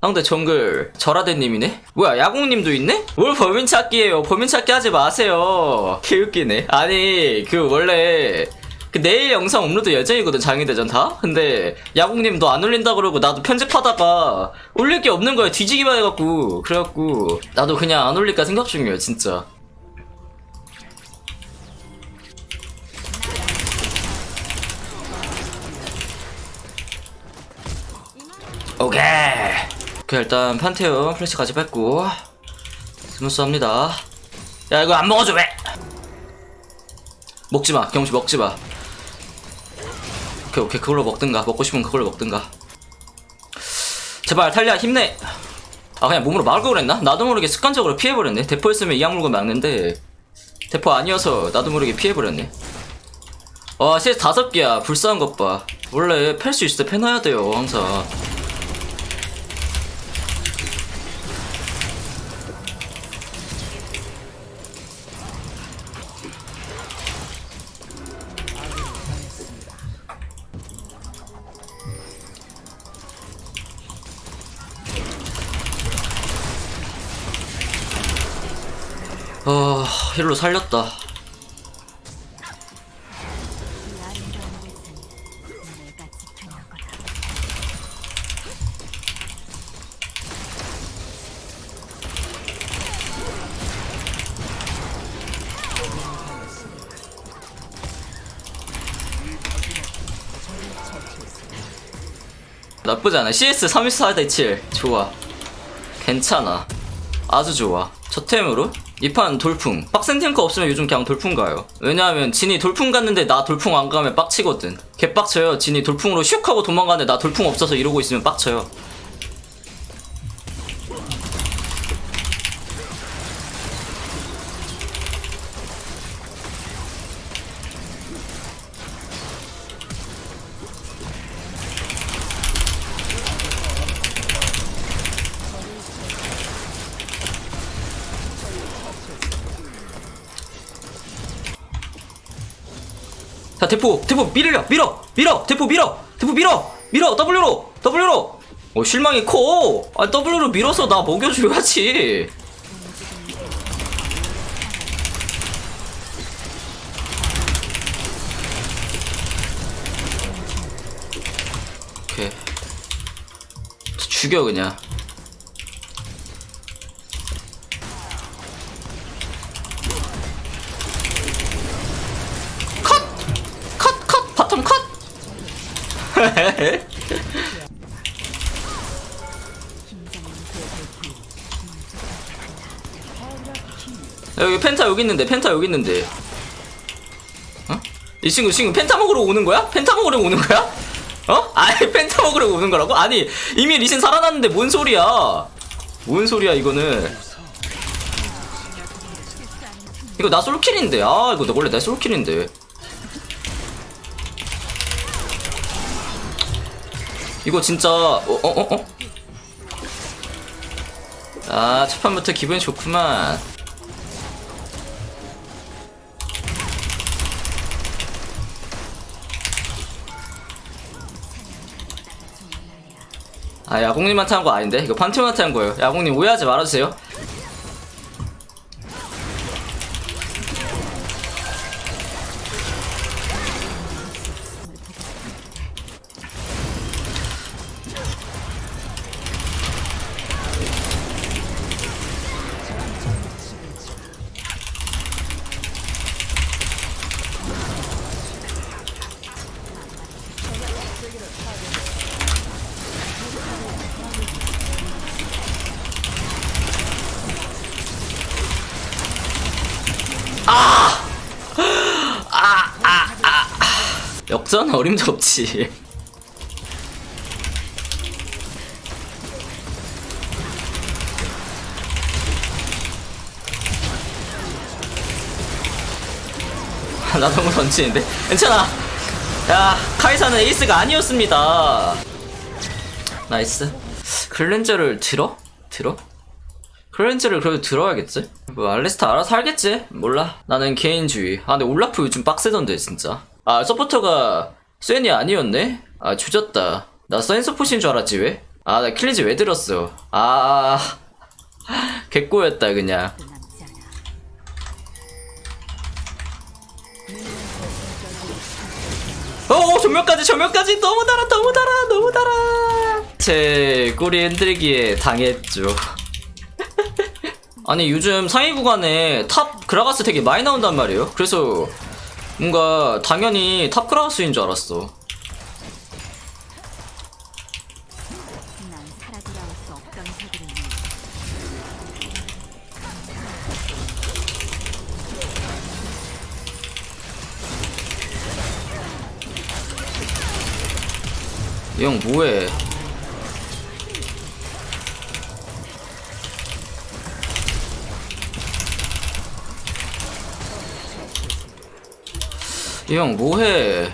상대 정글 절하대님이네? 뭐야 야공님도 있네? 뭘 범인 찾기예요 범인 찾기 하지 마세요 개웃기네 아니 그 원래 그 내일 영상 업로드 예정이거든 장애대전 다? 근데 야공님 너 안 올린다 그러고 나도 편집하다가 올릴 게 없는 거야 뒤지기만 해갖고. 그래갖고 나도 그냥 안 올릴까 생각 중이에요 진짜. 오케이. 오케이 일단 판테온 플래시까지 뺐고 스무스합니다. 야 이거 안 먹어줘 왜? 먹지마 경씨 먹지마 오케이 오케이. 그걸로 먹든가. 먹고 싶으면 그걸로 먹든가. 제발 탈리아 힘내. 아 그냥 몸으로 막을 걸 그랬나? 나도 모르게 습관적으로 피해버렸네. 대포였으면 이 약물고 막는데. 대포 아니어서 나도 모르게 피해버렸네. 와 CS 다섯 개야. 불쌍한 것봐. 원래 팰 수 있을 때 패놔야 돼요 항상 어, 힐로 살렸다. 나쁘지 않아. CS 34대 7. 좋아. 괜찮아. 아주 좋아. 저 템으로 이판 돌풍. 빡센 탱커 없으면 요즘 그냥 돌풍 가요. 왜냐하면 진이 돌풍 갔는데 나 돌풍 안 가면 빡치거든. 개빡쳐요. 진이 돌풍으로 슉 하고 도망가는데 나 돌풍 없어서 이러고 있으면 빡쳐요. 자 대포 대포 밀려 밀어 밀어 대포 밀어 대포 밀어 밀어 W로 W로. 어 실망이 커 아 W로 밀어서 나 먹여줘야지. 오케이. 죽여 그냥 야, 여기 펜타 여기 있는데 펜타 여기 있는데 어? 이 친구 지금 펜타 먹으러 오는 거야? 펜타 먹으러 오는 거야? 어? 아예 펜타 먹으러 오는 거라고? 아니 이미 리신 살아났는데 뭔 소리야 뭔 소리야 이거는 이거 나 솔킬인데 아 이거 나 원래 나 솔킬인데 이거 진짜 어 어 어 어, 아 첫판부터 기분이 좋구만. 아 야공님한테 한 거 아닌데? 이거 판테온한테 한 거예요. 야공님 오해하지 말아주세요 역전 어림도 없지. 나 너무 던지는데 괜찮아 야 카이사는 에이스가 아니었습니다 나이스 클렌저를 들어? 들어? 클렌저를 그래도 들어야겠지? 뭐 알레스타 알아서 하겠지? 몰라 나는 개인주의 아 근데 올라프 요즘 빡세던데 진짜 아 서포터가 쐐이 아니었네? 아 조졌다 나 샌서포신 줄 알았지 왜? 아 나 킬리지 왜 들었어 아 개꼬였다 그냥 않아. 어 전면까지 전면까지 너무 달아 너무 달아 너무 달아 제 꼬리 흔들기에 당했죠 아니 요즘 상위 구간에 탑 그라가스 되게 많이 나온단 말이에요 그래서 뭔가 당연히 탑 그라가스인 줄 알았어. 이 형 뭐해 이 형 뭐해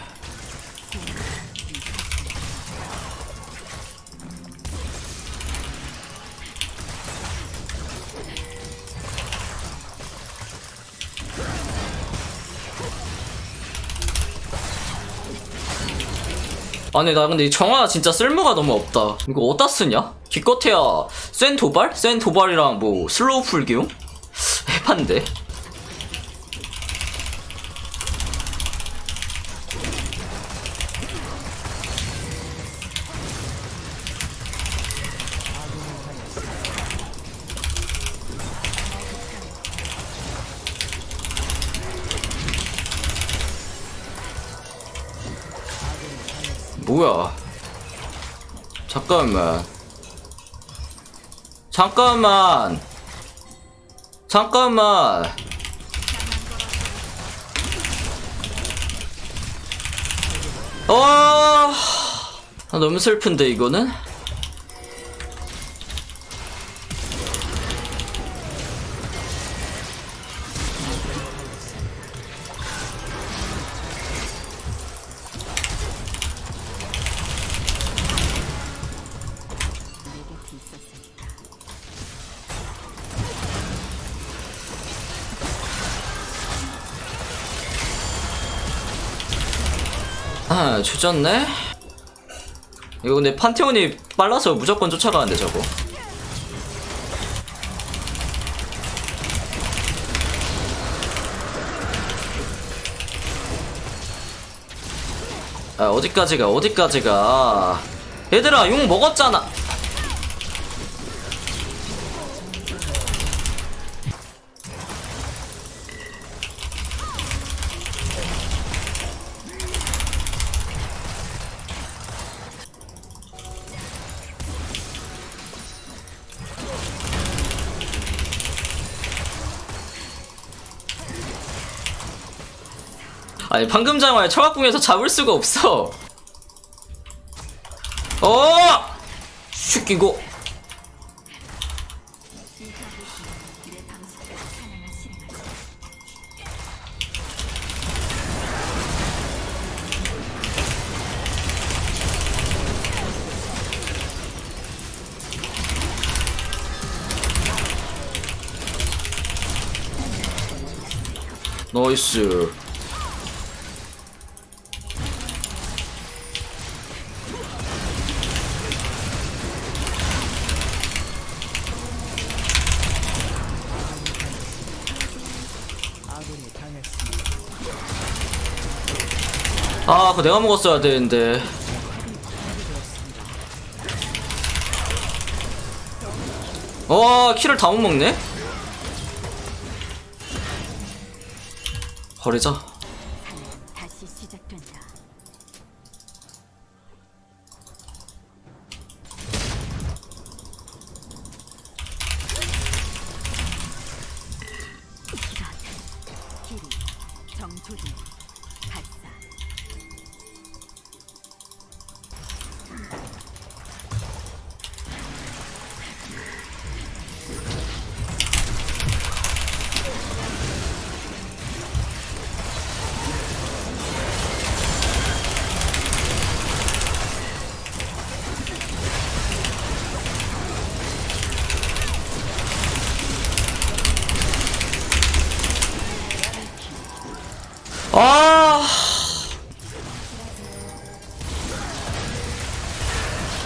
아니 나 근데 이 정화 진짜 쓸모가 너무 없다 이거 어디다 쓰냐? 기껏해야 센 도발? 센 도발이랑 뭐 슬로우 풀기용? 해판데 뭐야? 잠깐만. 잠깐만. 잠깐만. 어! 아, 너무 슬픈데 이거는 아 조졌네? 이거 근데 판테온이 빨라서 무조건 쫓아가는데 저거. 아 어디까지가 어디까지가? 얘들아 용 먹었잖아 아니 방금 장말 철학궁에서 잡을 수가 없어 어! 사냥을 실행하지. 나이스 아 그거 내가 먹었어야 되는데. 와 키를 다 못 먹네? 버리자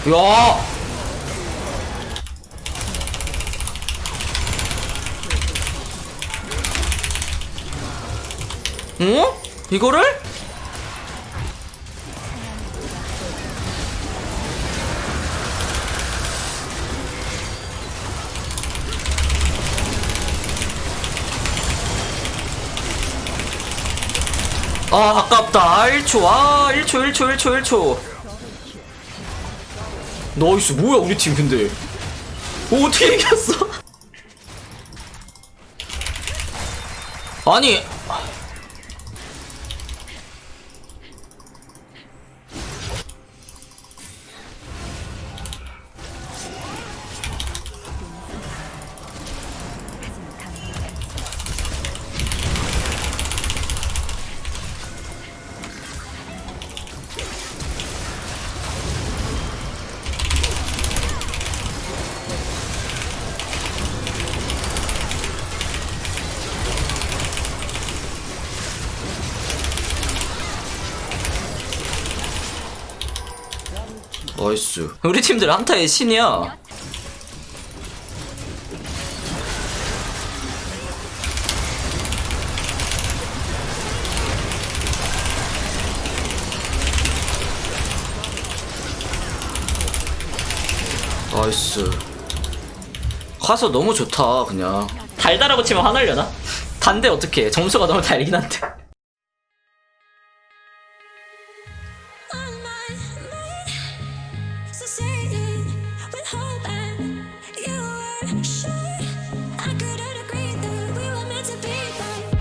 야. 어? 이거를? 아 아깝다 1초 아 1초 1초 1초 1초 나이스 뭐야 우리 팀 근데? 오, 어떻게 이겼어? 아니 나이스. 우리 팀들 한타의 신이야. 나이스. 가서 너무 좋다 그냥. 달달하고 치면 화날려나? 단데 어떡해. 점수가 너무 달긴 한데